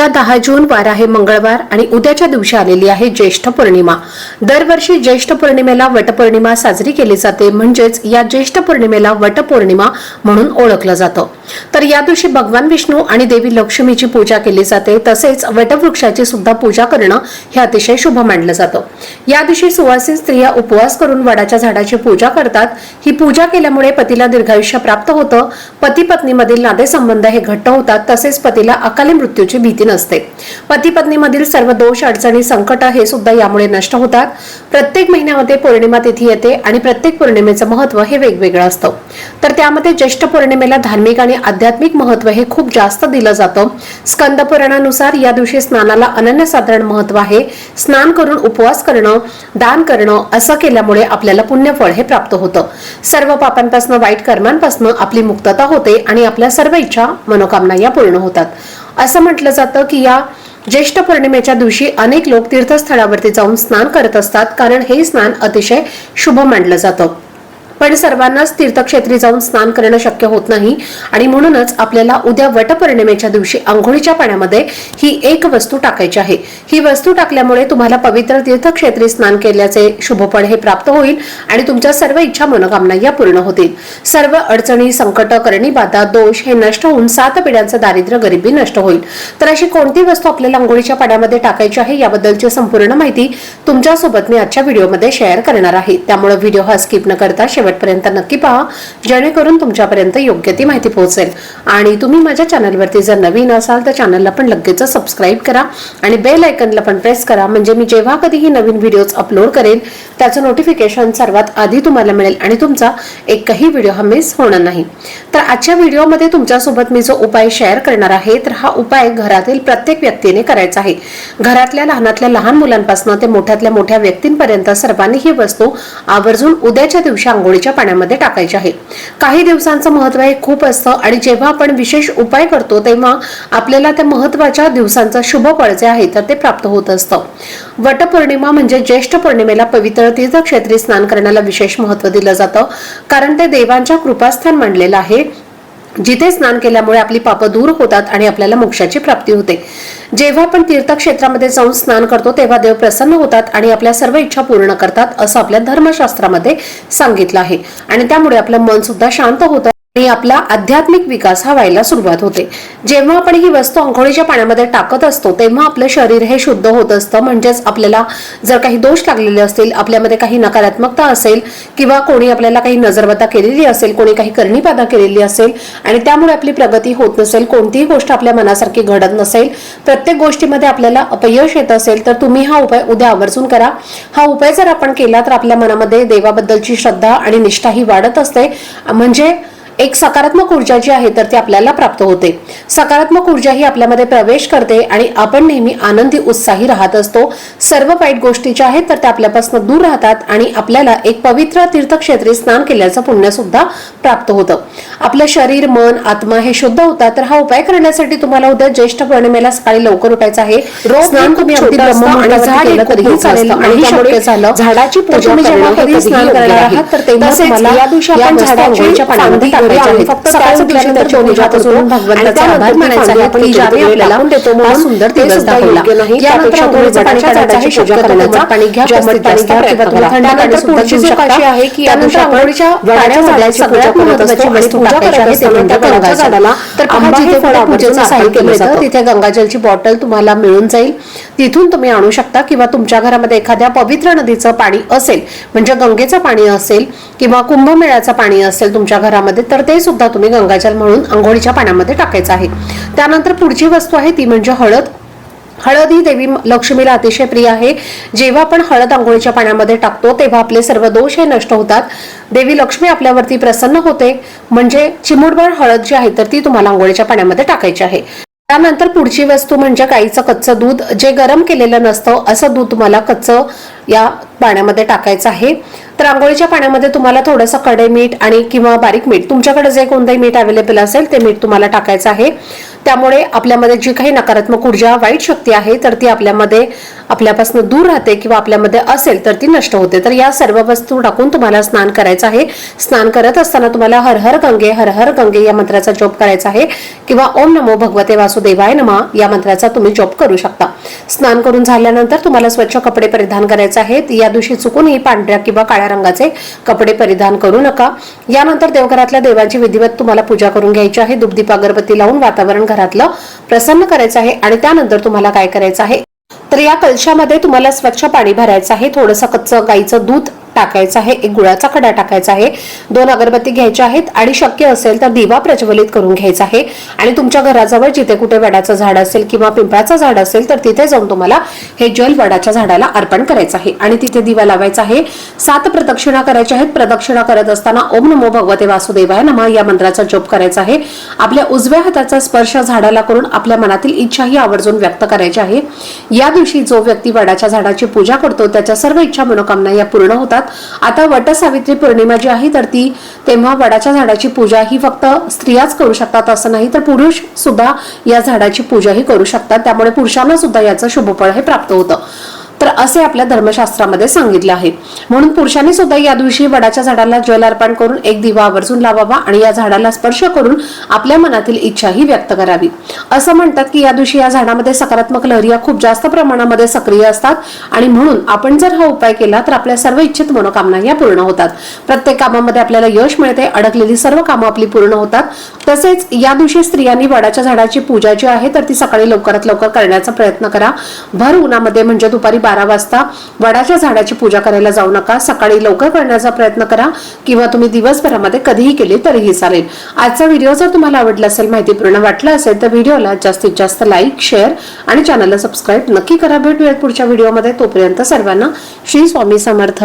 आता दहा जून वार आहे मंगळवार आणि उद्याच्या दिवशी आलेली आहे ज्येष्ठ पौर्णिमा. दरवर्षी ज्येष्ठ पौर्णिमेला वटपौर्णिमा साजरी केली जाते. म्हणजेच या ज्येष्ठ पौर्णिमेला वटपौर्णिमा म्हणून ओळखलं जातं. तर या दिवशी भगवान विष्णू आणि देवी लक्ष्मीची पूजा केली जाते. तसेच वटवृक्षाची सुद्धा पूजा करणं हे अतिशय शुभ मानलं जातं. या दिवशी सुवासिक स्त्रिया उपवास करून वडाच्या झाडाची पूजा करतात. ही पूजा केल्यामुळे पतीला दीर्घायुष्य प्राप्त होतं. पती पत्नीमधील नातेसंबंध हे घट्ट होतात. तसेच पतीला अकाली मृत्यूची भीती नसते. पती पत्नीमधील सर्व दोष अडचणी संकट हे सुद्धा यामुळे नष्ट होतात. प्रत्येक महिन्यामध्ये पौर्णिमा तिथी येते आणि प्रत्येक पौर्णिमेचं महत्त्व हे वेगवेगळं असतं. तर त्यामध्ये ज्येष्ठ पौर्णिमेला धार्मिक आणि आध्यात्मिक महत्त्व हे खूप जास्त दिलं जातं. स्कंद पुराणानुसार या दिवशी स्नानाला अनन्यसाधारण महत्त्व आहे. स्नान करून उपवास करणं दान करणं असं केल्यामुळे आपल्याला पुण्यफळ हे प्राप्त होतं. सर्व पापांपासून वाईट कर्मांपासून आपली मुक्तता होते आणि आपल्या सर्व इच्छा मनोकामना या पूर्ण होतात. असं म्हटलं जातं की या ज्येष्ठ पौर्णिमेच्या दिवशी अनेक लोक तीर्थस्थळावरती जाऊन स्नान करत असतात कारण हे स्नान अतिशय शुभ मानलं जातं. पण सर्वांनाच तीर्थक्षेत्री जाऊन स्नान करणं शक्य होत नाही. आणि म्हणूनच आपल्याला उद्या वटपौर्णिमेच्या दिवशी आंघोळीच्या पाण्यामध्ये ही एक वस्तू टाकायची आहे. ही वस्तू टाकल्यामुळे तुम्हाला पवित्र तीर्थक्षेत्री स्नान केल्याचे शुभफळ हे प्राप्त होईल आणि तुमच्या सर्व इच्छा मनोकामना या पूर्ण होतील. सर्व अडचणी संकट करणी बाधा दोष हे नष्ट होऊन सात पिढ्यांचं दारिद्र्य गरिबी नष्ट होईल. तर अशी कोणती वस्तू आपल्याला आंघोळीच्या पाण्यामध्ये टाकायची आहे याबद्दलची संपूर्ण माहिती तुमच्यासोबत मी आजच्या व्हिडिओमध्ये शेअर करणार आहे. त्यामुळे व्हिडिओ हा स्किप न करता शेवटपर्यंत नक्की पहा जेणेकरून तुमच्यापर्यंत योग्य ती माहिती पोहोचेल. आणि तुम्ही माझ्या चॅनलवरती जर नवीन असाल तर चॅनलला पण लगेच सबस्क्राईब करा आणि बेल आयकनला पण प्रेस करा. म्हणजे मी जेव्हा कधीही नवीन व्हिडिओज अपलोड करेन त्याचं नोटिफिकेशन सर्वात आधी तुम्हाला मिळेल आणि तुमचा एकही व्हिडिओ हा मिस होणार नाही. तर आजच्या व्हिडिओमध्ये तुमच्यासोबत मी जो उपाय शेअर करणार आहे तर हा उपाय घरातील प्रत्येक व्यक्तीने करायचा आहे. घरातल्या लहानातल्या लहान मुलांपासून ते मोठ्यातल्या मोठ्या व्यक्तींपर्यंत सर्वांनी ही वस्तू आवर्जून उद्याच्या दिवशी आंघोळी आंघोळीच्या पाण्यामध्ये टाकायचे आहे. काही दिवसांचं महत्त्व हे खूप असतं आणि जेव्हा आपण विशेष उपाय करतो तेव्हा आपल्याला त्या महत्त्वाच्या दिवसांचं शुभ फळ जे आहे तर ते प्राप्त होत असतं. वटपौर्णिमा म्हणजे ज्येष्ठ पौर्णिमेला पवित्र तीर्थक्षेत्री स्नान करण्याला विशेष महत्त्व दिलं जातं कारण ते देवांच्या कृपास्थान मानलेलं आहे. जिथे स्नान केल्यामुळे आपली पापं दूर होतात आणि आपल्याला मोक्षाची प्राप्ती होते. जेव्हा आपण तीर्थक्षेत्रामध्ये जाऊन स्नान करतो तेव्हा देव प्रसन्न होतात आणि आपल्या सर्व इच्छा पूर्ण करतात असं आपल्या धर्मशास्त्रामध्ये सांगितलं आहे. आणि त्यामुळे आपलं मन सुद्धा शांत होतं. आणि आपला आध्यात्मिक विकास हा व्हायला सुरुवात होते. जेव्हा आपण ही वस्तू अंघोळीच्या पाण्यामध्ये टाकत असतो तेव्हा आपलं शरीर हे शुद्ध होत असतं. म्हणजेच आपल्याला जर काही दोष लागलेले असतील आपल्यामध्ये काही नकारात्मकता असेल किंवा कोणी आपल्याला काही नजरबदा केलेली असेल कोणी काही करणीपादा केलेली असेल आणि त्यामुळे आपली प्रगती होत नसेल कोणतीही गोष्ट आपल्या मनासारखी घडत नसेल प्रत्येक गोष्टीमध्ये आपल्याला अपयश येत असेल तर तुम्ही हा उपाय उद्या आवर्जून करा. हा उपाय जर आपण केला तर आपल्या मनामध्ये देवाबद्दलची श्रद्धा आणि निष्ठा ही वाढत असते. म्हणजे एक सकारात्मक ऊर्जा जी आहे तर ती आपल्याला प्राप्त होते. सकारात्मक ऊर्जा ही आपल्यामध्ये प्रवेश करते आणि आपण नेहमी आनंदी उत्साही राहत असतो. सर्व वाईट गोष्टी ज्या आहेत तर त्या आपल्यापासून दूर राहतात आणि आपल्याला एक पवित्र तीर्थक्षेत्री स्नान केल्याचं पुण्य सुद्धा प्राप्त होतं. आपलं शरीर मन आत्मा हे शुद्ध होतात तर हा उपाय करण्यासाठी तुम्हाला उद्या ज्येष्ठ पौर्णिमेला सकाळी लवकर उठायचं आहे. रोज स्नान तुम्ही अगदी झाडाची पूजा तुम्ही जेव्हा कधी स्नान करणार आहात तर तेव्हा तुम्हाला या दिवशी आपण झाडाच्या पाण्यामध्ये टाकायचे आहे फक्त सकाळचं दिवशी त्याची पूजा करून भगवंताचा आभार मानायचा आहे की ज्याने आपल्याला हा सुंदर दिवस दाखवला. यानंतर आंघोळीचं पाणी काढायचं आहे पूजा करण्याचा पाणी घ्या कोमट पाणी घ्या किंवा तुम्ही थंड पाणी सुद्धा घेऊ शकता. आहे की त्यानंतर आंघोळीच्या पाण्यामध्ये सगळ्यात महत्त्वाची वस्तू टाकायची आहे ते म्हणजे गंगा झाडाला तर आंबा जिथे फळ पूजेचं साहित्य मिळतं तिथे गंगाजलची बॉटल तुम्हाला मिळून जाईल. तिथून तुम्ही आणू शकता किंवा तुमच्या घरामध्ये एखाद्या पवित्र नदीचं पाणी असेल म्हणजे गंगेचं पाणी असेल किंवा कुंभमेळ्याचं पाणी असेल तुमच्या घरामध्ये तर तर ते सुद्धा तुम्ही गंगाजल म्हणून आंघोळीच्या पाण्यामध्ये टाकायचं आहे. त्यानंतर पुढची वस्तू आहे ती म्हणजे हळद. हळद ही देवी लक्ष्मीला अतिशय प्रिय आहे. जेव्हा आपण हळद आंघोळीच्या पाण्यामध्ये टाकतो तेव्हा आपले सर्व दोष हे नष्ट होतात. देवी लक्ष्मी आपल्यावरती प्रसन्न होते. म्हणजे चिमुडभर हळद जी आहे तर ती तुम्हाला आंघोळीच्या पाण्यामध्ये टाकायची आहे. त्यानंतर पुढची वस्तू म्हणजे गाईचं कच्चं दूध. जे गरम केलेलं नसतं असं दूध तुम्हाला कच्चं या पाण्यामध्ये टाकायचं आहे. तर आंघोळीच्या पाण्यामध्ये तुम्हाला थोडंसं कडे मीठ आणि किंवा बारीक मीठ तुमच्याकडे जे कोणतंही मीठ अवेलेबल असेल ते मीठ तुम्हाला टाकायचं आहे. त्यामुळे आपल्यामध्ये जी काही नकारात्मक ऊर्जा वाईट शक्ती आहे तर ती आपल्यामध्ये आपल्यापासून दूर राहते किंवा आपल्यामध्ये असेल तर ती नष्ट होते. तर या सर्व वस्तू टाकून तुम्हाला स्नान करायचं आहे. स्नान करत असताना तुम्हाला हर हर गंगे हर हर गंगे या मंत्राचा जप करायचा आहे. किंवा ओम नमो भगवते वासुदेवाय नमा या मंत्राचा तुम्ही जप करू शकता. स्नान करून झाल्यानंतर तुम्हाला स्वच्छ कपडे परिधान करायचे आहेत. या दिवशी चुकूनही पांढऱ्या किंवा काळ्या रंगाचे कपडे परिधान करू नका. यानंतर देवघरातल्या देवांची विधिवत तुम्हाला पूजा करून घ्यायची आहे. दुपदीप अगरबत्ती लावून वातावरण घरातलं प्रसन्न करायचं आहे आणि त्यानंतर तुम्हाला काय करायचं आहे? तर या कलशामध्ये तुम्हाला स्वच्छ पाणी भरायचं आहे थोडंसं कच्चं गाईचं दूध टाकायचं आहे एक गुळाचा खडा टाकायचा आहे. दोन अगरबत्ती घ्यायच्या आहेत आणि शक्य असेल तर दिवा प्रज्वलित करून घ्यायचा आहे. आणि तुमच्या घराजवळ जिथे कुठे वडाचं झाड असेल किंवा पिंपळाचं झाड असेल तर तिथे जाऊन तुम्हाला हे जल वडाच्या झाडाला अर्पण करायचं आहे. आणि तिथे दिवा लावायचा आहे. सात प्रदक्षिणा करायच्या आहेत. प्रदक्षिणा करत असताना ओम नमो भगवते वासुदेवाय नमः या मंत्राचा जप करायचा आहे. आपल्या उजव्या हाताचा स्पर्श झाडाला करून आपल्या मनातील इच्छाही आवर्जून व्यक्त करायची आहे. या दिवशी जो व्यक्ती वडाच्या झाडाची पूजा करतो त्याच्या सर्व इच्छा मनोकामना या पूर्ण होतात. आता वटसावित्री पौर्णिमा जी आहे तर ती तेव्हा वडाच्या झाडाची पूजा ही फक्त स्त्रियाच करू शकतात असं नाही तर पुरुष सुद्धा या झाडाची पूजाही करू शकतात. त्यामुळे पुरुषांना सुद्धा याचं शुभफळ हे प्राप्त होतं. तर असे आपल्या धर्मशास्त्रामध्ये सांगितलं आहे. म्हणून पुरुषांनी सुद्धा या दिवशी वडाच्या झाडाला जल अर्पण करून एक दिवा आवर्जून लावावा आणि या झाडाला स्पर्श करून आपल्या मनातील इच्छाही व्यक्त करावी. असं म्हणतात की या दिवशी या झाडामध्ये सकारात्मक लहरिया खूप जास्त प्रमाणामध्ये सक्रिय असतात आणि म्हणून आपण जर हा उपाय केला तर आपल्या सर्व इच्छित मनोकामना या पूर्ण होतात. प्रत्येक कामामध्ये आपल्याला यश मिळते अडकलेली सर्व कामं आपली पूर्ण होतात. तसेच या दिवशी स्त्रियांनी वडाच्या झाडाची पूजा जी आहे तर ती सकाळी लवकरात लवकर करण्याचा प्रयत्न करा. भर उन्हामध्ये म्हणजे दुपारी बारा वाजता. वडाच्या झाडाची पूजा करायला जाऊ नका. सकाळी लवकर करण्याचा प्रयत्न करा किंवा तुम्ही दिवसभरामध्ये कधीही केले तरीही चालेल. आजचा व्हिडिओ जर तुम्हाला आवडला असेल माहितीपूर्ण वाटला असेल तर व्हिडिओला जास्तीत जास्त लाईक शेअर आणि चॅनलला सबस्क्राईब नक्की करा. भेटूयात पुढच्या व्हिडिओमध्ये. तोपर्यंत सर्वांना श्री स्वामी समर्थ.